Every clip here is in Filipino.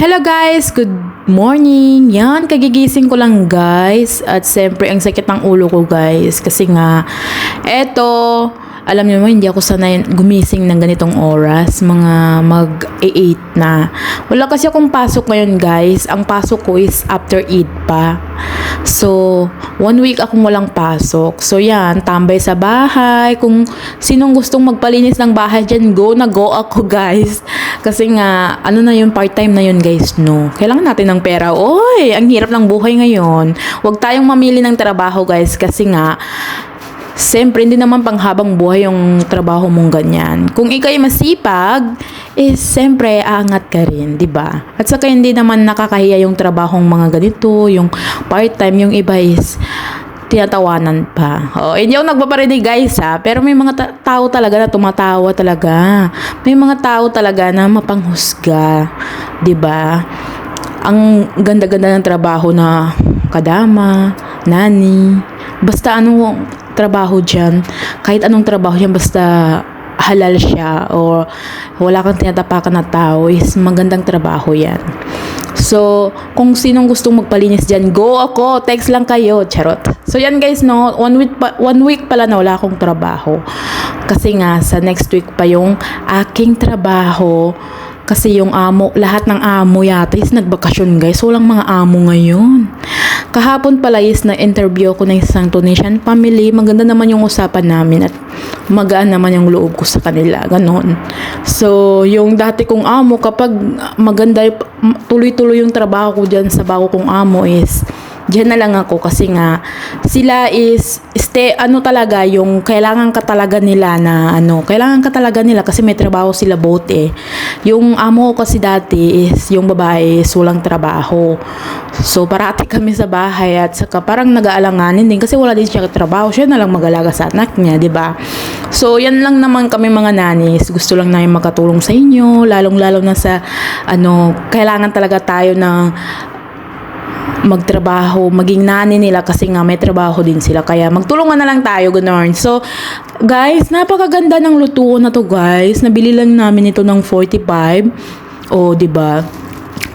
Hello guys, good morning. Yan, kagigising ko lang guys. At siyempre, ang sakit ng ulo ko guys. Kasi nga, eto, alam niyo naman, hindi ako sanay gumising ng ganitong oras. Mga mag-8 na. Wala kasi akong pasok ngayon guys. Ang pasok ko is after 8 pa. So, one week akong walang pasok. So, yan, tambay sa bahay. Kung sinong gustong magpalinis ng bahay dyan, go na go ako, guys. Kasi nga, ano na yun, part-time na yun, guys, no. Kailangan natin ng pera. Oy, ang hirap ng buhay ngayon. Huwag tayong mamili ng trabaho, guys, kasi nga, Siyempre, hindi naman panghabang buhay yung trabaho mong ganyan. Kung ikay masipag, is siyempre, aangat ka rin, di ba? At saka hindi naman nakakahiya yung trabahong mga ganito, yung part-time, yung iba is tinatawanan pa. Oh, hindi ako nagpaparinig guys ha, pero may mga ta- tao talaga na tumatawa talaga. May mga tao talaga na mapanghusga, 'di ba? Ang ganda-ganda ng trabaho na kadama, nani, basta ano trabaho dyan, kahit anong trabaho yan, basta halal siya or wala kang tinatapakan na tao is magandang trabaho yan. So, kung sinong gustong magpalinis dyan, go ako, text lang kayo, charot. So, yan guys, no, one week, pa, one week pala na wala akong trabaho. Kasi nga, sa next week pa yung aking trabaho, kasi yung amo, lahat ng amo yata is nagbakasyon guys. Walang mga amo ngayon. Kahapon pala is na-interview ako ng isang Tunisian family. Maganda naman yung usapan namin at magaan naman yung loob ko sa kanila. Ganon. So, yung dati kong amo, kapag maganda, tuloy-tuloy yung trabaho ko dyan sa bago kong amo is Diyan na lang ako kasi nga sila is stay ano talaga yung kailangan ka talaga nila na ano, kailangan ka talaga nila kasi may trabaho sila both eh. Yung amo ko kasi dati is yung babae is walang trabaho. So parati kami sa bahay at saka parang nag-aalanganin din kasi wala din siya trabaho. Siya na lang mag-alaga sa anak niya, 'di ba? So yan lang naman kami mga nanis. Gusto lang namin makatulong sa inyo, lalong-lalo na sa ano, kailangan talaga tayo ng magtrabaho, maging nani nila kasi nga may trabaho din sila. Kaya magtulungan na lang tayo, ganun. So, guys, napakaganda ng lutuan na to, guys. Nabili lang namin ito ng 45. O, oh, ba?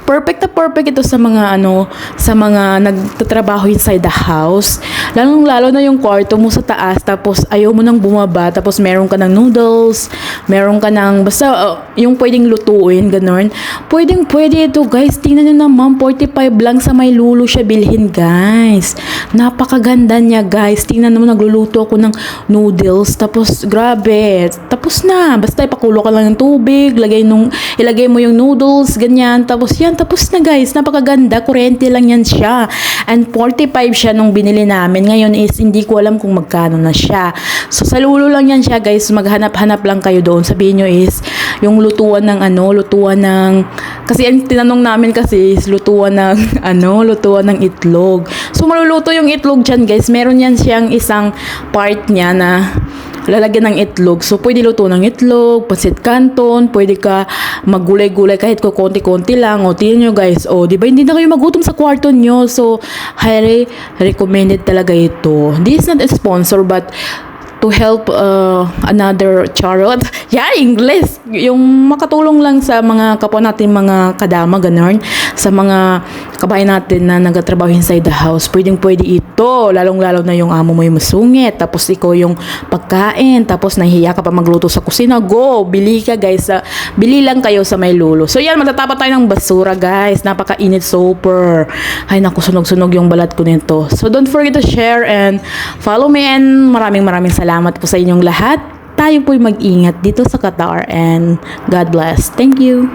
Perfect na perfect ito sa mga ano, sa mga nagtatrabaho inside the house. Lalong lalo na yung kwarto mo sa taas tapos ayaw mo nang bumaba tapos meron ka ng noodles, meron ka ng basta uh, yung pwedeng lutuin ganun. Pwedeng pwede ito guys. Tingnan niyo naman 45 lang sa may lulo siya bilhin guys. Napakaganda niya guys. Tingnan mo nagluluto ako ng noodles tapos grabe. Tapos na. Basta ipakulo ka lang ng tubig, lagay nung ilagay mo yung noodles ganyan tapos yan tapos na guys. Napakaganda. Kurente lang yan siya. And 45 siya nung binili namin. Ngayon is hindi ko alam kung magkano na siya. So sa lulo lang yan siya guys. Maghanap-hanap lang kayo doon. Sabihin nyo is yung lutuan ng ano, lutuan ng kasi ang tinanong namin kasi is lutuan ng ano, lutuan ng itlog. So maluluto yung itlog dyan guys. Meron yan siyang isang part niya na lalagyan ng itlog. So, pwede luto ng itlog, pasit canton, pwede ka maggulay-gulay kahit ko konti-konti lang. O, tingnan nyo guys. O, di ba hindi na kayo magutom sa kwarto nyo? So, highly recommended talaga ito. This is not a sponsor but to help uh, another charot. Yeah, English. Yung makatulong lang sa mga kapwa natin mga kadama, ganun. Sa mga kabayan natin na nagtatrabaho inside the house. Pwedeng pwede ito. Lalong-lalo na yung amo mo yung masungit. Tapos ikaw yung pagkain. Tapos nahihiya ka pa magluto sa kusina. Go! Bili ka guys. Uh, bili lang kayo sa may lulo. So yan, matatapat tayo ng basura guys. Napaka-init super. Ay naku, sunog-sunog yung balat ko nito. So don't forget to share and follow me and maraming maraming salamat po sa inyong lahat. Tayo po'y mag-ingat dito sa Qatar and God bless. Thank you.